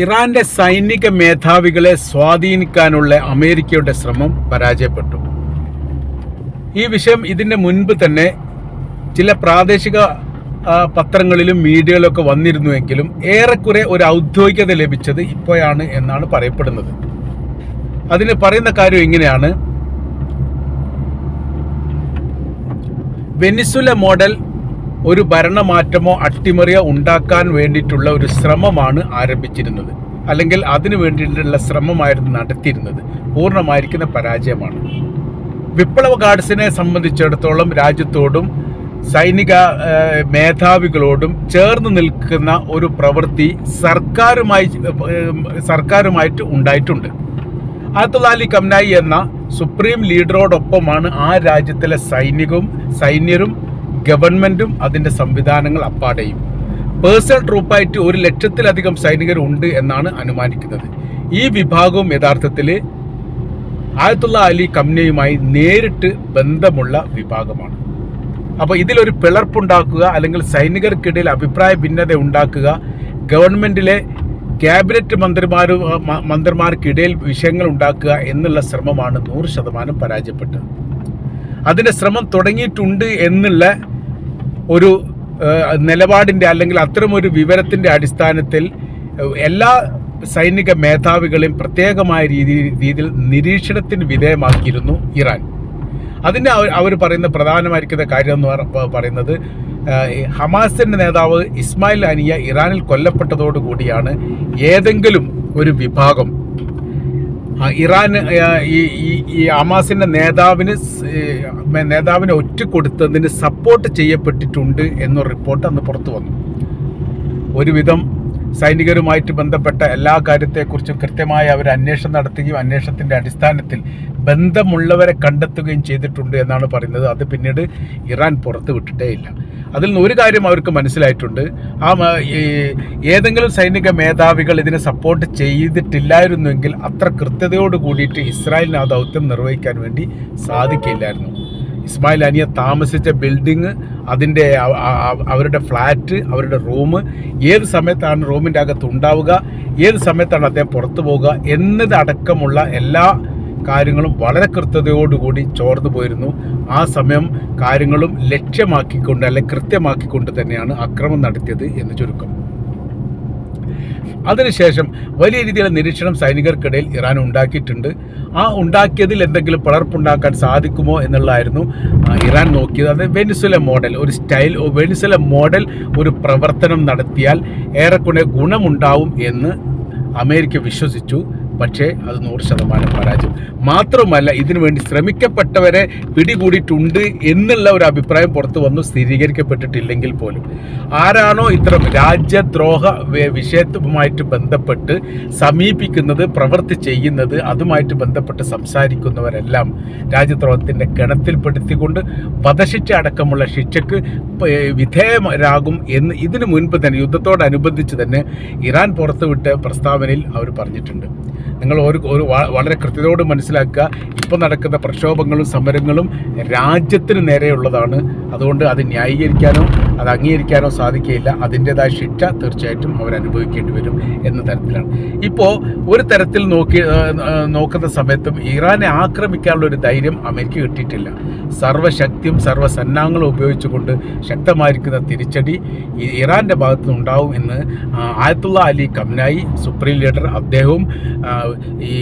ഇറാന്റെ സൈനിക മേധാവികളെ സ്വാധീനിക്കാനുള്ള അമേരിക്കയുടെ ശ്രമം പരാജയപ്പെട്ടു. ഈ വിഷയം ഇതിന്റെ മുൻപ് തന്നെ ചില പ്രാദേശിക പത്രങ്ങളിലും മീഡിയയിലൊക്കെ വന്നിരുന്നുവെങ്കിലും ഏറെക്കുറെ ഒരു ഔദ്യോഗികത ലഭിച്ചത് ഇപ്പോഴാണ് എന്നാണ് പറയപ്പെടുന്നത്. അതിന് പറയുന്ന കാര്യം ഇങ്ങനെയാണ്. വെനിസുല മോഡൽ ഒരു ഭരണമാറ്റമോ അട്ടിമറിയോ ഉണ്ടാക്കാൻ വേണ്ടിയിട്ടുള്ള ഒരു ശ്രമമാണ് ആരംഭിച്ചിരുന്നത്. അല്ലെങ്കിൽ അതിനു വേണ്ടിയിട്ടുള്ള ശ്രമമായിരുന്നു നടത്തിയിരുന്നത്. പൂർണമായിരിക്കുന്ന പരാജയമാണ്. വിപ്ലവ ഗാർഡ്സിനെ സംബന്ധിച്ചിടത്തോളം രാജ്യത്തോടും സൈനിക മേധാവികളോടും ചേർന്ന് നിൽക്കുന്ന ഒരു പ്രവൃത്തി സർക്കാരുമായി സർക്കാരുമായിട്ട് ഉണ്ടായിട്ടുണ്ട്. അയത്തുള്ള അലി കംനായി എന്ന സുപ്രീം ലീഡറോടൊപ്പമാണ് ആ രാജ്യത്തിലെ സൈനികവും സൈന്യരും ഗവൺമെന്റും അതിന്റെ സംവിധാനങ്ങൾ അപ്പാടെയും. പേഴ്സണൽ ട്രൂപ്പായിട്ട് ഒരു ലക്ഷത്തിലധികം സൈനികരുണ്ട് എന്നാണ് അനുമാനിക്കുന്നത്. ഈ വിഭാഗവും യഥാർത്ഥത്തിൽ ആയത്തുള്ള അലി കമ്നയുമായി നേരിട്ട് ബന്ധമുള്ള വിഭാഗമാണ്. അപ്പോൾ ഇതിലൊരു പിളർപ്പുണ്ടാക്കുക അല്ലെങ്കിൽ സൈനികർക്കിടയിൽ അഭിപ്രായ ഭിന്നത ഉണ്ടാക്കുക ഗവൺമെന്റിലെ ക്യാബിനറ്റ് മന്ത്രിമാരും മന്ത്രിമാർക്കിടയിൽ വിഷയങ്ങൾ ഉണ്ടാക്കുക എന്നുള്ള ശ്രമമാണ് നൂറ് ശതമാനം പരാജയപ്പെട്ടത്. അതിന്റെ ശ്രമം തുടങ്ങിയിട്ടുണ്ട് എന്നുള്ള ഒരു നിലപാടിന്റെ അല്ലെങ്കിൽ അത്തരമൊരു വിവരത്തിന്റെ അടിസ്ഥാനത്തിൽ എല്ലാ സൈനിക മേധാവികളെയും പ്രത്യേകമായ രീതിയിൽ രീതിയിൽ നിരീക്ഷണത്തിന് വിധേയമാക്കിയിരുന്നു ഇറാൻ. അതിന് അവർ അവർ പറയുന്ന പ്രധാനമായിരിക്കുന്ന കാര്യം എന്ന് പറയുന്നത് ഹമാസിന്റെ നേതാവ് ഇസ്മായിൽ അനിയ ഇറാനിൽ കൊല്ലപ്പെട്ടതോടുകൂടിയാണ് ഏതെങ്കിലും ഒരു വിഭാഗം ഇറാൻ ഈ ഹമാസിന്റെ നേതാവിന് നേതാവിനെ ഒറ്റ കൊടുത്തതിന് സപ്പോർട്ട് ചെയ്യപ്പെട്ടിട്ടുണ്ട് എന്നൊരു റിപ്പോർട്ട് അന്ന് പുറത്തു വന്നു. ഒരുവിധം സൈനികരുമായിട്ട് ബന്ധപ്പെട്ട എല്ലാ കാര്യത്തെക്കുറിച്ചും കൃത്യമായി അവർ അന്വേഷണം നടത്തുകയും അന്വേഷണത്തിന്റെ അടിസ്ഥാനത്തിൽ ബന്ധമുള്ളവരെ കണ്ടെത്തുകയും ചെയ്തിട്ടുണ്ട് എന്നാണ് പറയുന്നത്. അത് പിന്നീട് ഇറാൻ പുറത്തു വിട്ടിട്ടേ ഇല്ല. അതിൽ നിന്ന് ഒരു കാര്യം അവർക്ക് മനസ്സിലായിട്ടുണ്ട്. ആ ഏതെങ്കിലും സൈനിക മേധാവികൾ ഇതിനെ സപ്പോർട്ട് ചെയ്തിട്ടില്ലായിരുന്നുവെങ്കിൽ അത്ര കൃത്യതയോട് കൂടിയിട്ട് ഇസ്രായേലിന് ആ ദൗത്യം നിർവഹിക്കാൻ വേണ്ടി സാധിക്കില്ലായിരുന്നു. ഇസ്മായിൽ അനിയ താമസിച്ച ബിൽഡിങ് അതിന്റെ അവ- അവ- അവരുടെ ഫ്ലാറ്റ് അവരുടെ റൂം ഏത് സമയത്താണ് റൂമിന്റെ അകത്ത് ഉണ്ടാവുക ഏത് സമയത്താണ് അദ്ദേഹം പുറത്തു പോവുക എന്നതടക്കമുള്ള എല്ലാ കാര്യങ്ങളും വളരെ കൃത്യതയോടുകൂടി ചോർന്നു പോയിരുന്നു. ആ സമയം കാര്യങ്ങളും ലക്ഷ്യമാക്കിക്കൊണ്ട് അല്ലെ കൃത്യമാക്കിക്കൊണ്ട് തന്നെയാണ് അക്രമം നടത്തിയത് എന്ന് ചുരുക്കം. അതിനുശേഷം വലിയ രീതിയിലുള്ള നിരീക്ഷണം സൈനികർക്കിടയിൽ ഇറാൻ ഉണ്ടാക്കിയിട്ടുണ്ട്. ആ ഉണ്ടാക്കിയതിൽ എന്തെങ്കിലും പിളർപ്പുണ്ടാക്കാൻ സാധിക്കുമോ എന്നുള്ളതായിരുന്നു ഇറാൻ നോക്കിയത്. അത് വെനിസുല മോഡൽ ഒരു സ്റ്റൈൽ വെനിസുല മോഡൽ ഒരു പ്രവർത്തനം നടത്തിയാൽ ഏറെക്കുറെ ഗുണമുണ്ടാവും എന്ന് അമേരിക്ക വിശ്വസിച്ചു. പക്ഷേ അത് നൂറ് ശതമാനം പരാജയം. മാത്രമല്ല ഇതിനു വേണ്ടി ശ്രമിക്കപ്പെട്ടവരെ പിടികൂടിയിട്ടുണ്ട് എന്നുള്ള ഒരു അഭിപ്രായം പുറത്തു വന്നു സ്ഥിരീകരിക്കപ്പെട്ടിട്ടില്ലെങ്കിൽ പോലും. ആരാണോ ഇത്തരം രാജ്യദ്രോഹ വിഷയത്തുമായിട്ട് ബന്ധപ്പെട്ട് സമീപിക്കുന്നത് പ്രവൃത്തി ചെയ്യുന്നത് അതുമായിട്ട് ബന്ധപ്പെട്ട് സംസാരിക്കുന്നവരെല്ലാം രാജ്യദ്രോഹത്തിന്റെ ഗണത്തിൽപ്പെടുത്തിക്കൊണ്ട് വധശിക്ഷ അടക്കമുള്ള ശിക്ഷയ്ക്ക് വിധേയരാകും എന്ന് ഇതിനു മുൻപ് തന്നെ യുദ്ധത്തോടനുബന്ധിച്ച് തന്നെ ഇറാൻ പുറത്തുവിട്ട പ്രസ്താവനയിൽ അവർ പറഞ്ഞിട്ടുണ്ട്. നിങ്ങൾ ഒരു ഒരു വളരെ കൃത്യതയോട് മനസ്സിലാക്കുക. ഇപ്പം നടക്കുന്ന പ്രക്ഷോഭങ്ങളും സമരങ്ങളും രാജ്യത്തിന് നേരെയുള്ളതാണ്. അതുകൊണ്ട് അത് ന്യായീകരിക്കാനോ അത് അംഗീകരിക്കാനോ സാധിക്കുകയില്ല. അതിന്റെതായ ശിക്ഷ തീർച്ചയായിട്ടും അവരനുഭവിക്കേണ്ടി വരും എന്ന തരത്തിലാണ്. ഇപ്പോൾ ഒരു തരത്തിൽ നോക്കി നോക്കുന്ന സമയത്തും ഇറാനെ ആക്രമിക്കാനുള്ള ഒരു ധൈര്യം അമേരിക്ക കിട്ടിയിട്ടില്ല. സർവശക്തിയും സർവസന്നാഹങ്ങളും ഉപയോഗിച്ചുകൊണ്ട് ശക്തമായിരിക്കുന്ന തിരിച്ചടി ഇറാന്റെ ഭാഗത്തുനിന്നുണ്ടാവും ഭാഗത്തു നിന്നുണ്ടാവും എന്ന് Ayatollah Ali Khamenei supreme leader അദ്ദേഹവും ഈ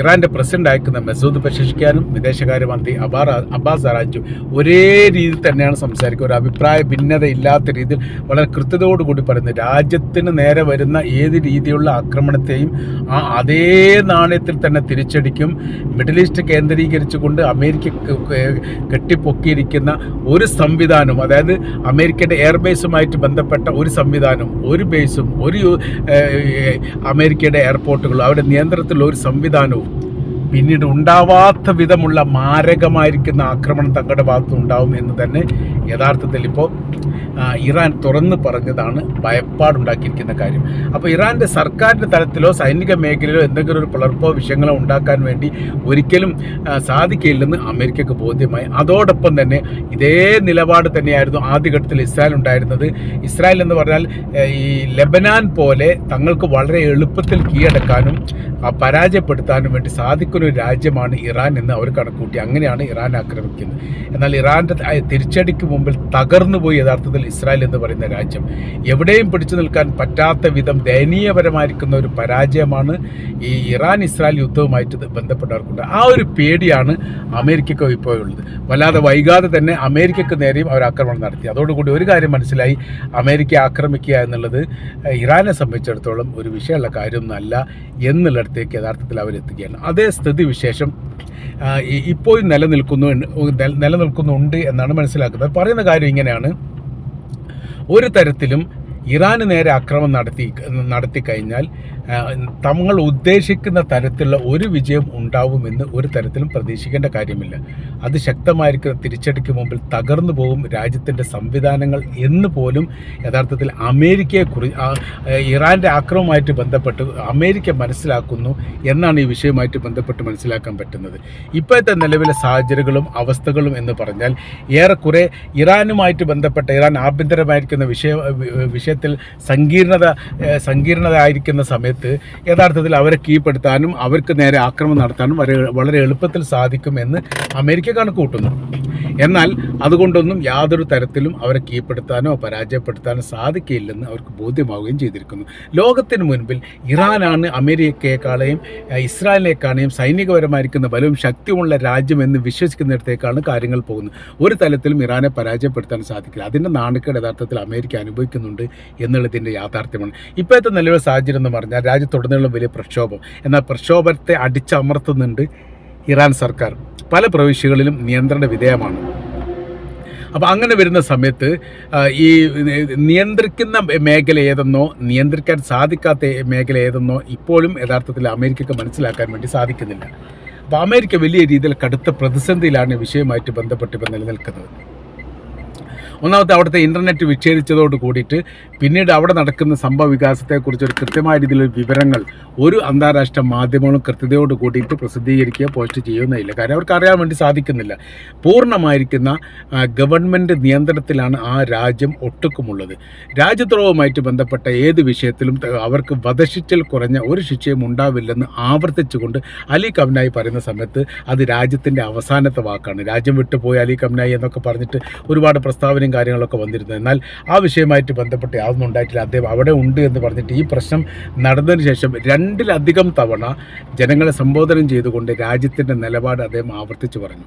ഇറാന്റെ പ്രസിഡന്റ് അയക്കുന്ന മെസൂദ് പെഷഷ്കാനും വിദേശകാര്യമന്ത്രി അബാർ അബ്ബാസ് അറാജു ഒരേ രീതിയിൽ തന്നെയാണ് സംസാരിക്കുക. ഒരു അഭിപ്രായ ഭിന്നത ഇല്ലാത്ത രീതിയിൽ വളരെ കൃത്യതയോടുകൂടി പറയുന്നത് രാജ്യത്തിന് നേരെ വരുന്ന ഏത് രീതിയിലുള്ള ആക്രമണത്തെയും ആ അതേ നാണയത്തിൽ തന്നെ തിരിച്ചടിക്കും. മിഡിൽ ഈസ്റ്റ് കേന്ദ്രീകരിച്ചുകൊണ്ട് അമേരിക്ക കെട്ടിപ്പൊക്കിയിരിക്കുന്ന ഒരു സംവിധാനവും അതായത് അമേരിക്കയുടെ എയർബേസുമായിട്ട് ബന്ധപ്പെട്ട ഒരു സംവിധാനം ഒരു ബേസും ഒരു അമേരിക്കയുടെ എയർപോർട്ടുകളും അവരുടെ നിയന്ത്രണത്തിലുള്ള ഒരു സംവിധാനവും പിന്നീട് ഉണ്ടാവാത്ത വിധമുള്ള മാരകമായിരിക്കുന്ന ആക്രമണം തങ്ങളുടെ ഭാഗത്ത് ഉണ്ടാവും എന്ന് തന്നെ യഥാർത്ഥത്തിൽ ഇപ്പോൾ ഇറാൻ തുറന്ന് പറഞ്ഞതാണ് ഭയപ്പാടുണ്ടാക്കിയിരിക്കുന്ന കാര്യം. അപ്പോൾ ഇറാന്റെ സർക്കാരിന്റെ തലത്തിലോ സൈനിക മേഖലയിലോ എന്തെങ്കിലും ഒരു പിളർപ്പോ വിഷയങ്ങളോ ഉണ്ടാക്കാൻ വേണ്ടി ഒരിക്കലും സാധിക്കില്ലെന്ന് അമേരിക്കക്ക് ബോധ്യമായി. അതോടൊപ്പം തന്നെ ഇതേ നിലപാട് തന്നെയായിരുന്നു ആദ്യഘട്ടത്തിൽ ഇസ്രായേൽ ഉണ്ടായിരുന്നത്. ഇസ്രായേൽ എന്ന് പറഞ്ഞാൽ ഈ ലെബനാൻ പോലെ തങ്ങൾക്ക് വളരെ എളുപ്പത്തിൽ കീഴടക്കാനും പരാജയപ്പെടുത്താനും വേണ്ടി സാധിക്കുന്ന ഒരു രാജ്യമാണ് ഇറാൻ എന്ന് അവർ കണക്കൂട്ടി അങ്ങനെയാണ് ഇറാൻ ആക്രമിക്കുന്നത്. എന്നാൽ ഇറാന്റെ തിരിച്ചടിക്ക് മുമ്പിൽ തകർന്നു പോയി യഥാർത്ഥത്തിൽ ഇസ്രായേൽ എന്ന് പറയുന്ന രാജ്യം. എവിടെയും പിടിച്ചു നിൽക്കാൻ പറ്റാത്ത വിധം ദയനീയപരമായിരിക്കുന്ന ഒരു പരാജയമാണ് ഈ ഇറാൻ ഇസ്രായേൽ യുദ്ധവുമായിട്ട് ബന്ധപ്പെട്ടവർക്കുണ്ട് ആ ഒരു പേടിയാണ് അമേരിക്കയ്ക്ക് ഇപ്പോൾ ഉള്ളത് വല്ലാതെ വൈകാതെ തന്നെ അമേരിക്കക്ക് നേരെയും അവർ ആക്രമണം നടത്തി. അതോടുകൂടി ഒരു കാര്യം മനസ്സിലായി. അമേരിക്ക ആക്രമിക്കുക എന്നുള്ളത് ഇറാനെ സംബന്ധിച്ചിടത്തോളം ഒരു വിഷയമുള്ള കാര്യമൊന്നുമല്ല എന്നുള്ളിടത്തേക്ക് യഥാർത്ഥത്തിൽ അവരെത്തുകയാണ്. അതേ സ്ഥിതി വിശേഷം ആ, ഇ- ഇപ്പോഴും നിലനിൽക്കുന്നു നില- നിലനിൽക്കുന്നുണ്ട് എന്നാണ് മനസ്സിലാക്കുന്നത്. പറയുന്ന കാര്യം ഇങ്ങനെയാണ്. ഒരു തരത്തിലും ഇറാന് നേരെ ആക്രമണം നടത്തി നടത്തി കഴിഞ്ഞാൽ തങ്ങൾ ഉദ്ദേശിക്കുന്ന തരത്തിലുള്ള ഒരു വിജയം ഉണ്ടാവുമെന്ന് ഒരു തരത്തിലും പ്രതീക്ഷിക്കേണ്ട കാര്യമില്ല. അത് ശക്തമായിരിക്കുന്ന തിരിച്ചടിക്ക് മുമ്പിൽ തകർന്നു പോകും രാജ്യത്തിന്റെ സംവിധാനങ്ങൾ എന്ന് പോലും യഥാർത്ഥത്തിൽ അമേരിക്കയെ കുറി ഇറാന്റെ ആക്രമണവുമായിട്ട് ബന്ധപ്പെട്ട് അമേരിക്ക മനസ്സിലാക്കുന്നു എന്നാണ് ഈ വിഷയവുമായിട്ട് ബന്ധപ്പെട്ട് മനസ്സിലാക്കാൻ പറ്റുന്നത്. ഇപ്പോഴത്തെ നിലവിലെ സാഹചര്യങ്ങളും അവസ്ഥകളും എന്ന് പറഞ്ഞാൽ ഏറെക്കുറെ ഇറാനുമായിട്ട് ബന്ധപ്പെട്ട ഇറാൻ ആഭ്യന്തരമായിരിക്കുന്ന വിഷയ വി- വിഷയത്തിൽ സങ്കീർണത സങ്കീർണത ആയിരിക്കുന്ന സമയത്ത് യഥാർത്ഥത്തിൽ അവരെ കീഴ്പ്പെടുത്താനും അവർക്ക് നേരെ ആക്രമണം നടത്താനും വളരെ എളുപ്പത്തിൽ സാധിക്കുമെന്ന് അമേരിക്ക കണക്ക് കൂട്ടുന്നു എന്നാൽ അതുകൊണ്ടൊന്നും യാതൊരു തരത്തിലും അവരെ കീഴ്പ്പെടുത്താനോ പരാജയപ്പെടുത്താനോ സാധിക്കില്ലെന്ന് അവർക്ക് ബോധ്യമാവുകയും ചെയ്തിരിക്കുന്നു. ലോകത്തിന് മുൻപിൽ ഇറാനാണ് അമേരിക്കയെക്കാളെയും ഇസ്രായേലിനേക്കാളെയും സൈനികപരമായിരിക്കുന്ന ബലവും ശക്തിയുമുള്ള രാജ്യമെന്ന് വിശ്വസിക്കുന്നിടത്തേക്കാണ് കാര്യങ്ങൾ പോകുന്നത്. ഒരു തലത്തിലും ഇറാനെ പരാജയപ്പെടുത്താൻ സാധിക്കില്ല. അതിന്റെ നാണക്കേട് യഥാർത്ഥത്തിൽ അമേരിക്ക അനുഭവിക്കുന്നുണ്ട് എന്നുള്ളതിന്റെ യാഥാർത്ഥ്യമാണ്. ഇപ്പോഴത്തെ നിലവിലെ സാഹചര്യം എന്ന് പറഞ്ഞാൽ രാജ്യത്തുടനീളം വലിയ പ്രക്ഷോഭം. എന്നാൽ പ്രക്ഷോഭത്തെ അടിച്ചമർത്തുന്നുണ്ട് ഇറാൻ സർക്കാർ പല പ്രവിശ്യകളിലും നിയന്ത്രണ വിധേയമാണ്. അപ്പോൾ അങ്ങനെ വരുന്ന സമയത്ത് ഈ നിയന്ത്രിക്കുന്ന മേഖല ഏതെന്നോ നിയന്ത്രിക്കാൻ സാധിക്കാത്ത മേഖല ഏതെന്നോ ഇപ്പോഴും യഥാർത്ഥത്തിൽ അമേരിക്കക്ക് മനസ്സിലാക്കാൻ വേണ്ടി സാധിക്കുന്നില്ല. അപ്പോൾ അമേരിക്ക വലിയ രീതിയിൽ കടുത്ത പ്രതിസന്ധിയിലാണ് വിഷയവുമായിട്ട് ബന്ധപ്പെട്ട് ഇപ്പം നിലനിൽക്കുന്നത്. ഒന്നാമത്തെ അവിടുത്തെ ഇന്റർനെറ്റ് വിച്ഛേദിച്ചതോട് കൂടിയിട്ട് പിന്നീട് അവിടെ നടക്കുന്ന സംഭവ വികാസത്തെക്കുറിച്ച് ഒരു കൃത്യമായ രീതിയിലുള്ള വിവരങ്ങൾ ഒരു അന്താരാഷ്ട്ര മാധ്യമങ്ങളും കൃത്യതയോട് കൂടിയിട്ട് പ്രസിദ്ധീകരിക്കുകയോ പോസ്റ്റ് ചെയ്യുന്നില്ല കാര്യം അവർക്ക് അറിയാൻ വേണ്ടി സാധിക്കുന്നില്ല. പൂർണമായിരിക്കുന്ന ഗവൺമെന്റ് നിയന്ത്രണത്തിലാണ് ആ രാജ്യം ഒട്ടുക്കുമുള്ളത്. രാജ്യദ്രോഹവുമായിട്ട് ബന്ധപ്പെട്ട ഏത് വിഷയത്തിലും അവർക്ക് വധശിച്ചൽ കുറഞ്ഞ ഒരു ശിക്ഷയും ഉണ്ടാവില്ലെന്ന് ആവർത്തിച്ചുകൊണ്ട് അലി കമനായി പറയുന്ന സമയത്ത് അത് രാജ്യത്തിന്റെ അവസാനത്തെ വാക്കാണ്. രാജ്യം വിട്ടുപോയി അലി കമനായി എന്നൊക്കെ പറഞ്ഞിട്ട് ഒരുപാട് പ്രസ്താവനയും കാര്യങ്ങളൊക്കെ വന്നിരുന്നത്. എന്നാൽ ആ വിഷയമായിട്ട് ബന്ധപ്പെട്ട് യാതൊന്നും ഉണ്ടായിട്ടില്ല. അദ്ദേഹം അവിടെ ഉണ്ട് എന്ന് പറഞ്ഞിട്ട് ഈ പ്രശ്നം നടന്നതിന് ശേഷം രണ്ടിലധികം തവണ ജനങ്ങളെ സംബോധന ചെയ്തുകൊണ്ട് രാജ്യത്തിന്റെ നിലപാട് അദ്ദേഹം ആവർത്തിച്ച് പറഞ്ഞു.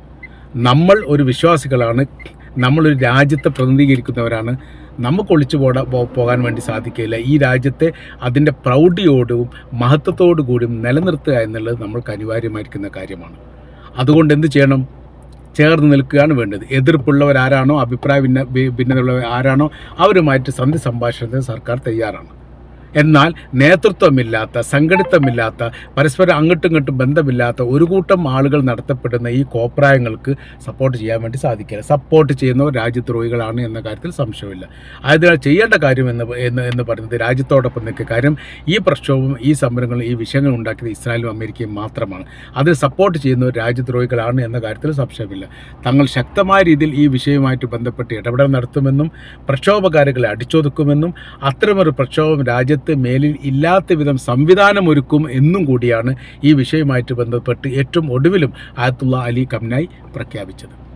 നമ്മൾ ഒരു വിശ്വാസികളാണ്. നമ്മളൊരു രാജ്യത്തെ പ്രതിനിധീകരിക്കുന്നവരാണ്. നമുക്ക് ഒളിച്ചു പോടാ പോകാൻ വേണ്ടി സാധിക്കില്ല ഈ രാജ്യത്തെ അതിന്റെ പ്രൗഢിയോടും മഹത്വത്തോടു കൂടിയും നിലനിർത്തുക എന്നുള്ളത് നമ്മൾക്ക് അനിവാര്യമായിരിക്കുന്ന കാര്യമാണ്. അതുകൊണ്ട് എന്ത് ചെയ്യണം? ചേർന്ന് നിൽക്കുകയാണ് വേണ്ടത്. എതിർപ്പുള്ളവരാരാണോ അഭിപ്രായ ഭിന്ന ഭിന്നതയുള്ളവർ ആരാണോ അവരുമായിട്ട് സന്ധി സംഭാഷണത്തിന് സർക്കാർ തയ്യാറാണ്. എന്നാൽ നേതൃത്വമില്ലാത്ത സംഘടിത്തമില്ലാത്ത പരസ്പരം അങ്ങോട്ടും ഇങ്ങോട്ടും ബന്ധമില്ലാത്ത ഒരു കൂട്ടം ആളുകൾ നടത്തപ്പെടുന്ന ഈ കോപ്രായങ്ങൾക്ക് സപ്പോർട്ട് ചെയ്യാൻ വേണ്ടി സാധിക്കില്ല. സപ്പോർട്ട് ചെയ്യുന്നവർ രാജ്യദ്രോഹികളാണ് എന്ന കാര്യത്തിൽ സംശയമില്ല അതിനാൽ ചെയ്യേണ്ട കാര്യം എന്ന് എന്ന് എന്ന് പറയുന്നത് രാജ്യത്തോടൊപ്പം നിൽക്കുക. കാര്യം ഈ പ്രക്ഷോഭം ഈ സമരങ്ങളും ഈ വിഷയങ്ങൾ ഉണ്ടാക്കിയത് ഇസ്രായേലും അമേരിക്കയും മാത്രമാണ്. അതിൽ സപ്പോർട്ട് ചെയ്യുന്നവർ രാജ്യദ്രോഹികളാണ് എന്ന കാര്യത്തിൽ സംശയമില്ല. തങ്ങൾ ശക്തമായ രീതിയിൽ ഈ വിഷയവുമായിട്ട് ബന്ധപ്പെട്ട് ഇടപെടൽ നടത്തുമെന്നും പ്രക്ഷോഭകാരികളെ അടിച്ചൊതുക്കുമെന്നും അത്തരമൊരു പ്രക്ഷോഭം രാജ്യത്ത് മേലിൽ ഇല്ലാത്ത വിധം സംവിധാനമൊരുക്കും എന്നും കൂടിയാണ് ഈ വിഷയവുമായിട്ട് ബന്ധപ്പെട്ട് ഏറ്റവും ഒടുവിലും ആയത്തുള്ള അലി കംനായി പ്രഖ്യാപിച്ചത്.